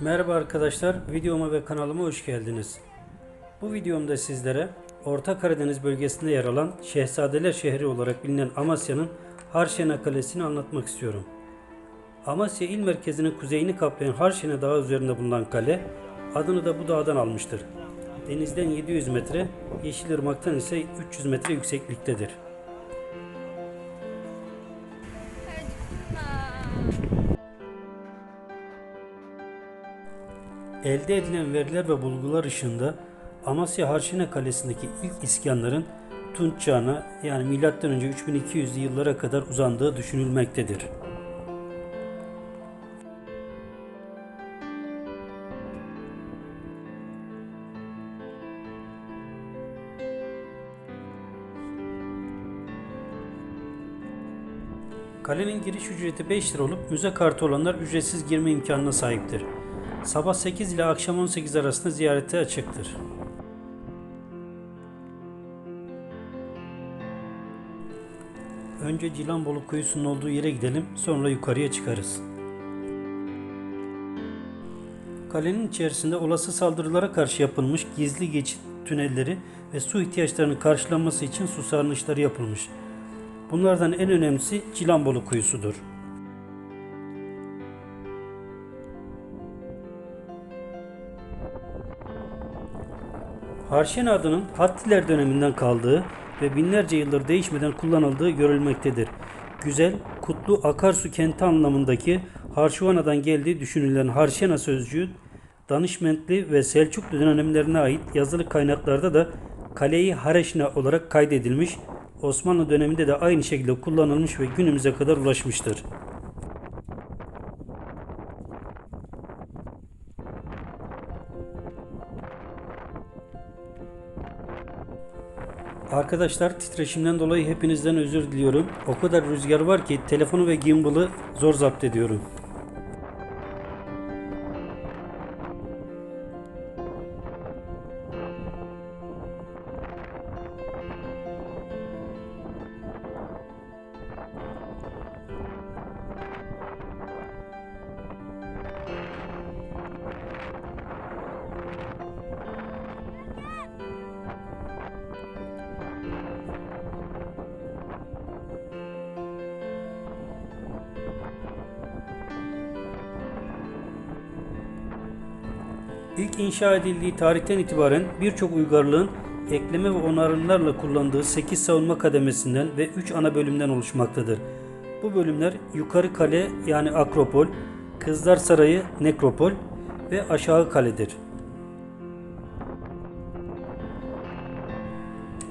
Merhaba arkadaşlar, videoma ve kanalıma hoş geldiniz. Bu videomda sizlere Orta Karadeniz bölgesinde yer alan Şehzadeler şehri olarak bilinen Amasya'nın Harşena Kalesi'ni anlatmak istiyorum. Amasya il merkezinin kuzeyini kaplayan Harşena Dağı üzerinde bulunan kale, adını da bu dağdan almıştır. Denizden 700 metre, Yeşilırmak'tan ise 300 metre yüksekliktedir. Elde edilen veriler ve bulgular ışığında Amasya Harşine Kalesi'ndeki ilk iskanların Tunç çağına yani M.Ö. 3200 yıllara kadar uzandığı düşünülmektedir. Kalenin giriş ücreti 5 lira olup müze kartı olanlar ücretsiz girme imkanına sahiptir. Sabah 8 ile akşam 18 arasında ziyarete açıktır. Önce Cilanbolu kuyusunun olduğu yere gidelim, sonra yukarıya çıkarız. Kalenin içerisinde olası saldırılara karşı yapılmış gizli geçit tünelleri ve su ihtiyaçlarının karşılanması için su sarnıçları yapılmış. Bunlardan en önemlisi Cilanbolu kuyusudur. Harşen adının Hattiler döneminden kaldığı ve binlerce yıldır değişmeden kullanıldığı görülmektedir. Güzel, kutlu akarsu kenti anlamındaki Harşuvana'dan geldiği düşünülen Harşena sözcüğü Danışmentli ve Selçuklu dönemlerine ait yazılı kaynaklarda da kaleyi Hareşna olarak kaydedilmiş, Osmanlı döneminde de aynı şekilde kullanılmış ve günümüze kadar ulaşmıştır. Arkadaşlar titreşimden dolayı hepinizden özür diliyorum. O kadar rüzgar var ki telefonu ve gimbal'ı zor zapt ediyorum. İlk inşa edildiği tarihten itibaren birçok uygarlığın ekleme ve onarımlarla kullandığı 8 savunma kademesinden ve 3 ana bölümden oluşmaktadır. Bu bölümler Yukarı Kale yani Akropol, Kızlar Sarayı Nekropol ve Aşağı Kaledir.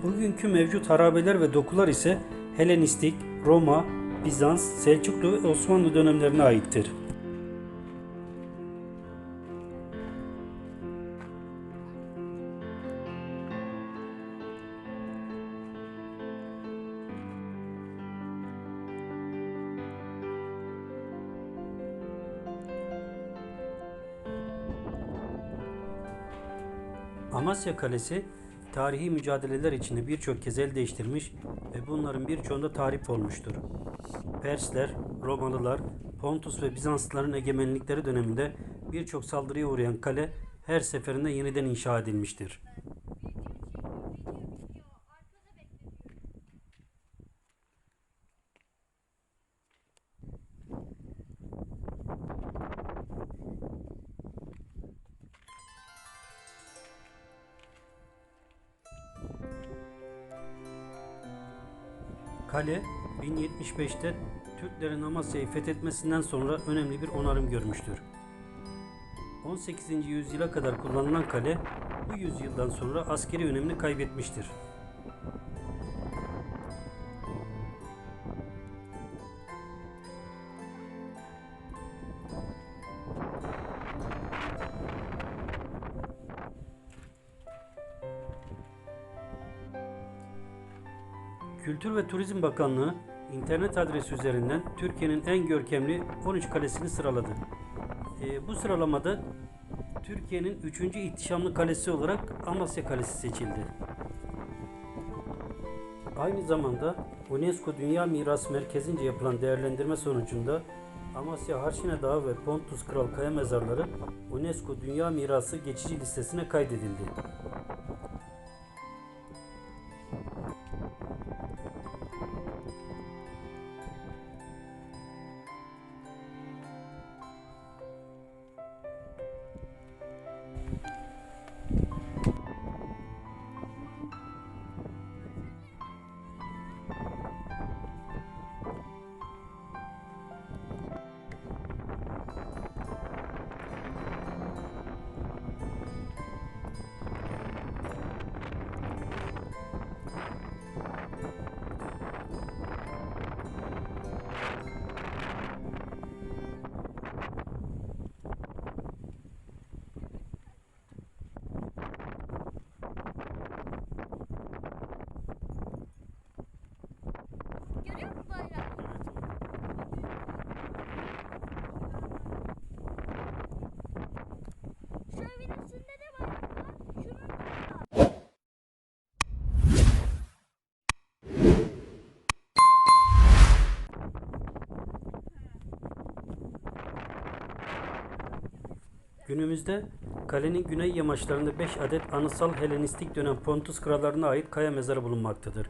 Bugünkü mevcut harabeler ve dokular ise Helenistik, Roma, Bizans, Selçuklu ve Osmanlı dönemlerine aittir. Amasya Kalesi tarihi mücadeleler içinde birçok kez el değiştirmiş ve bunların birçoğunda tarif olmuştur. Persler, Romalılar, Pontus ve Bizanslıların egemenlikleri döneminde birçok saldırıya uğrayan kale her seferinde yeniden inşa edilmiştir. Kale 1075'te Türklerin Amasya'yı fethetmesinden sonra önemli bir onarım görmüştür. 18. yüzyıla kadar kullanılan kale bu yüzyıldan sonra askeri önemini kaybetmiştir. Kültür ve Turizm Bakanlığı internet adresi üzerinden Türkiye'nin en görkemli 13 kalesini sıraladı. Ee, bu sıralamada Türkiye'nin 3. ihtişamlı kalesi olarak Amasya Kalesi seçildi. Aynı zamanda UNESCO Dünya Miras Merkezi'nce yapılan değerlendirme sonucunda Amasya Harşine Dağı ve Pontus Kral Kaya Mezarları UNESCO Dünya Mirası geçici listesine kaydedildi. Günümüzde kalenin güney yamaçlarında 5 adet anıtsal Helenistik dönem Pontus krallarına ait kaya mezarı bulunmaktadır.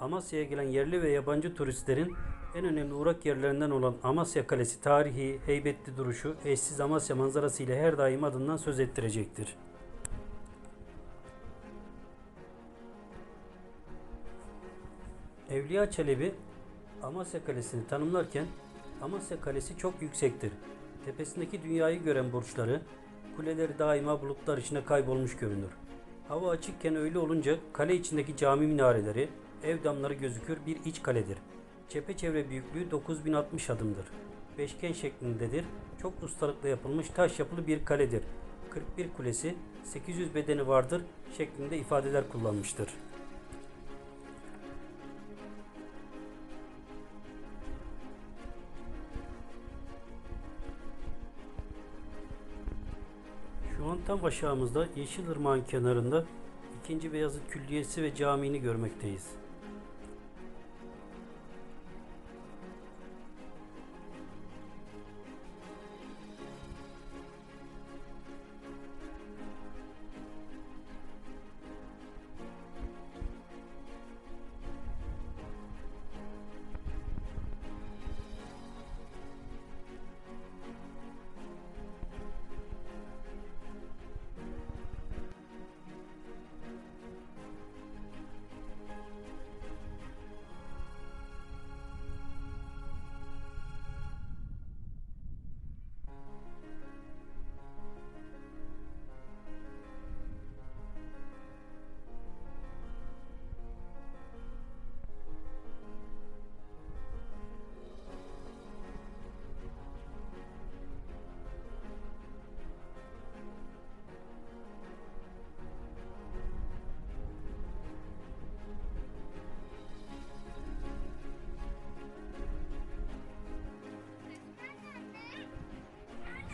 Amasya'ya gelen yerli ve yabancı turistlerin en önemli uğrak yerlerinden olan Amasya Kalesi tarihi, heybetli duruşu, eşsiz Amasya manzarası ile her daim adından söz ettirecektir. Evliya Çelebi Amasya Kalesi'ni tanımlarken Amasya Kalesi çok yüksektir. Tepesindeki dünyayı gören burçları, kuleleri daima bulutlar içinde kaybolmuş görünür. Hava açıkken öyle olunca kale içindeki cami minareleri, ev damları gözükür bir iç kaledir. Çepeçevre büyüklüğü 9060 adımdır. Beşgen şeklindedir. Çok ustalıkla yapılmış taş yapılı bir kaledir. 41 kulesi, 800 bedeni vardır şeklinde ifadeler kullanmıştır. Şu an tam aşağımızda Yeşilırmağın kenarında 2. Beyazıt Külliyesi ve Camii'ni görmekteyiz.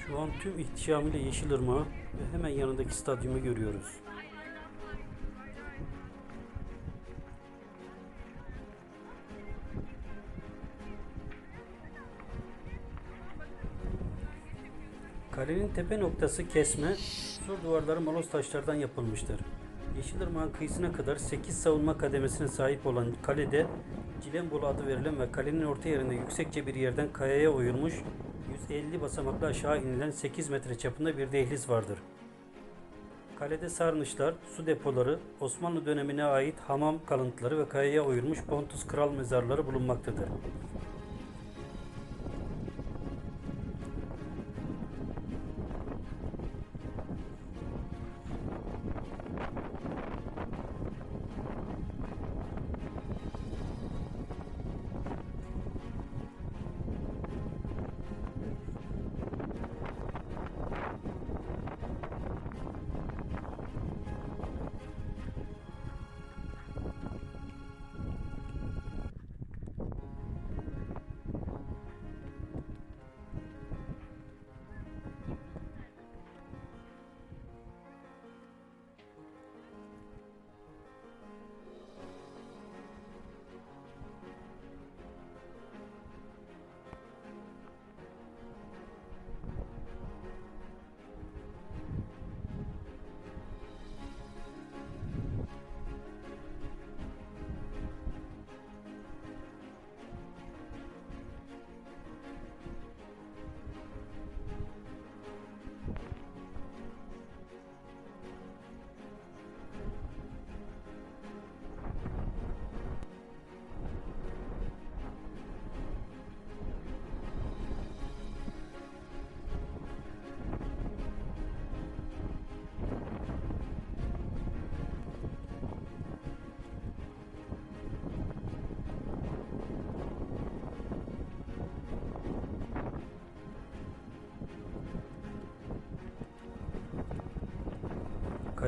Şu an tüm ihtişamıyla Yeşilırmağı ve hemen yanındaki stadyumu görüyoruz. Kalenin tepe noktası kesme, sur duvarları moloz taşlardan yapılmıştır. Yeşilırmağın kıyısına kadar 8 savunma kademesine sahip olan kalede Cilembolu adı verilen ve kalenin orta yerinde yüksekçe bir yerden kayaya oyulmuş 150 basamaklı aşağı inilen 8 metre çapında bir dehliz vardır. Kalede sarnıçlar, su depoları, Osmanlı dönemine ait hamam kalıntıları ve kayaya oyulmuş Pontus kral mezarları bulunmaktadır.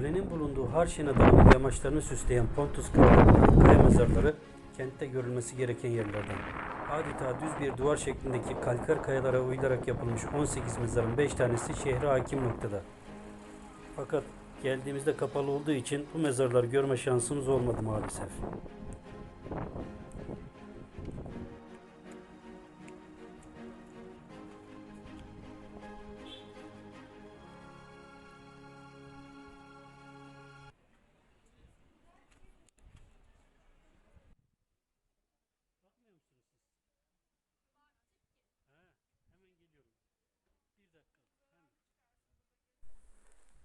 Kalenin bulunduğu Harşen Adası'nın yamaçlarını süsleyen Pontus Kralı kaya mezarları kentte görülmesi gereken yerlerden. Adeta düz bir duvar şeklindeki kalker kayalara uyularak yapılmış 18 mezarın 5 tanesi şehre hakim noktada. Fakat geldiğimizde kapalı olduğu için bu mezarları görme şansımız olmadı maalesef.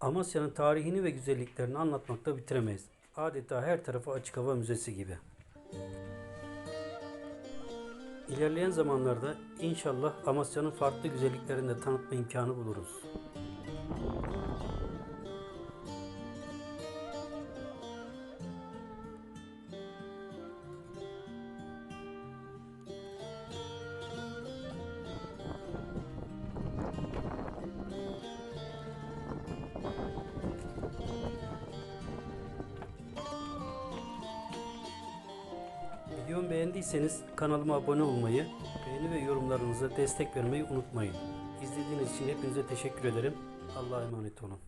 Amasya'nın tarihini ve güzelliklerini anlatmakta bitiremeyiz. Adeta her tarafı açık hava müzesi gibi. İlerleyen zamanlarda inşallah Amasya'nın farklı güzelliklerini de tanıtma imkanı buluruz. Beğendiyseniz kanalıma abone olmayı, beğeni ve yorumlarınıza destek vermeyi unutmayın. İzlediğiniz için hepinize teşekkür ederim. Allah'a emanet olun.